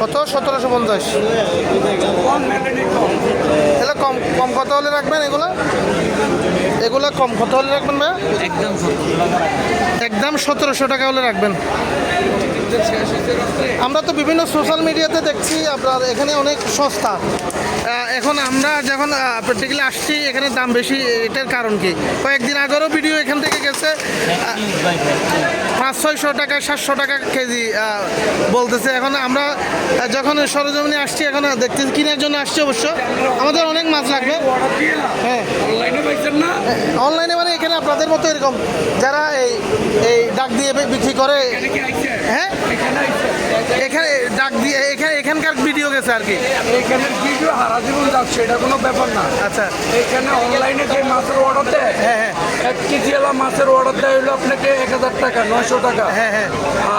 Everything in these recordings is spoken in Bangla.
কত? সতেরোশো পঞ্চাশ। এগুলো কম কম কত হলে রাখবেন এগুলো? এগুলো কম কত হলে রাখবেন ভাইয়া? একদম একদম সতেরোশো টাকা হলে রাখবেন। আমরা তো বিভিন্ন সোশ্যাল মিডিয়াতে দেখছি আপনার এখানে অনেক সস্তা। এখন আমরা যখন প্র্যাকটিক্যালি আসছি এখানে দাম বেশি এটার কারণ কি? কয়েকদিন আগেরও ভিডিও এখান থেকে গেছে। ছয়শো টাকা সাতশো টাকা কেজি বলতেছে। এখন আমরা যখন সরজমিনে আসছি এখন দেখতে কেনার জন্য আসছি অবশ্য। আমাদের অনেক মাছ লাগবে। হ্যাঁ। অনলাইনে পাইছেন অনলাইনে মানে এখানে আপনাদের মতো এরকম যারা এই এই ডাক দিয়ে বিক্রি করে। হ্যাঁ? এখানে এখানে ডাক দিয়ে এখানে এখানকার ভিডিও গেছে আর কি। এখানে ভিডিও হারা জীবন যাচ্ছে এটা কোনো ব্যাপার না। আচ্ছা। এখানে অনলাইনে যে মাছের অর্ডার দেয় হ্যাঁ, হ্যাঁ। এক কেজি এলা মাছের অর্ডার দেয় হলো আপনাকে এক হাজার টাকা নয়শো টাকা। হ্যাঁ, হ্যাঁ।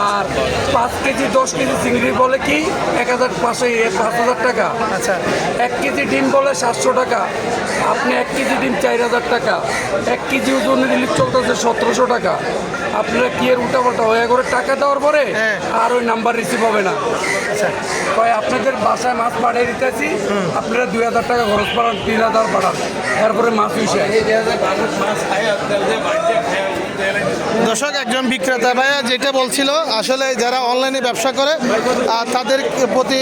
আর পাঁচ কেজি দশ কেজি চিংড়ি বলে কি? এক হাজার পাঁচশো পাঁচ হাজার টাকা। আচ্ছা। এক কেজি ডিম বলে সাতশো টাকা। আপনি এক কেজি ডিম চার হাজার টাকা। এক কেজি ওজন রিলিজ চলতেছে সতেরোশো টাকা। আপনারা কি এর উল্টাপাল্টা হয়ে করে টাকা দেওয়ার পরে হ্যাঁ। আর ওই নাম্বার রিসিভ হবে না। আচ্ছা। কয়, আপনাদের বাসায় মাছ পাঠিয়ে দিতেছি, আপনারা দুই হাজার টাকা খরচ পাঠান তিন হাজার পাঠান। তারপরে মাছ উইসে দর্শক, একজন বিক্রেতা ভাইয়া যেটা বলছিল, আসলে যারা অনলাইনে ব্যবসা করে তাদের প্রতি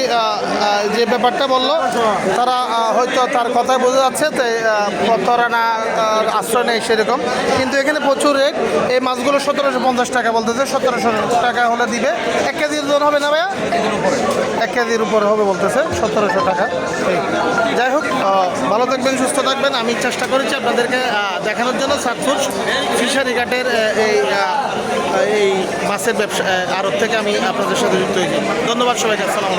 যে ব্যাপারটা বলল, তারা হয়তো তার কথা বোঝা যাচ্ছে তারা না আশ্রয় নেই সেরকম। কিন্তু এখানে প্রচুর রেট এই মাছগুলো সতেরোশো পঞ্চাশ টাকা বলতেছে, সতেরোশো টাকা হলে দিবে। এক কেজির ওজন হবে না ভাইয়া? এক কেজির উপরে হবে বলতেছে, সতেরোশো টাকা। যাই হোক ভালো থাকবেন, সুস্থ থাকবেন। আমি চেষ্টা করেছি আপনাদেরকে দেখানোর জন্য। সাতফুট ফিশারি ঘাটের এই এই মাছের ব্যবসা আড়ত থেকে আমি আপনাদের সাথে যুক্ত হয়েছি। ধন্যবাদ সবাইকে, আসসালাম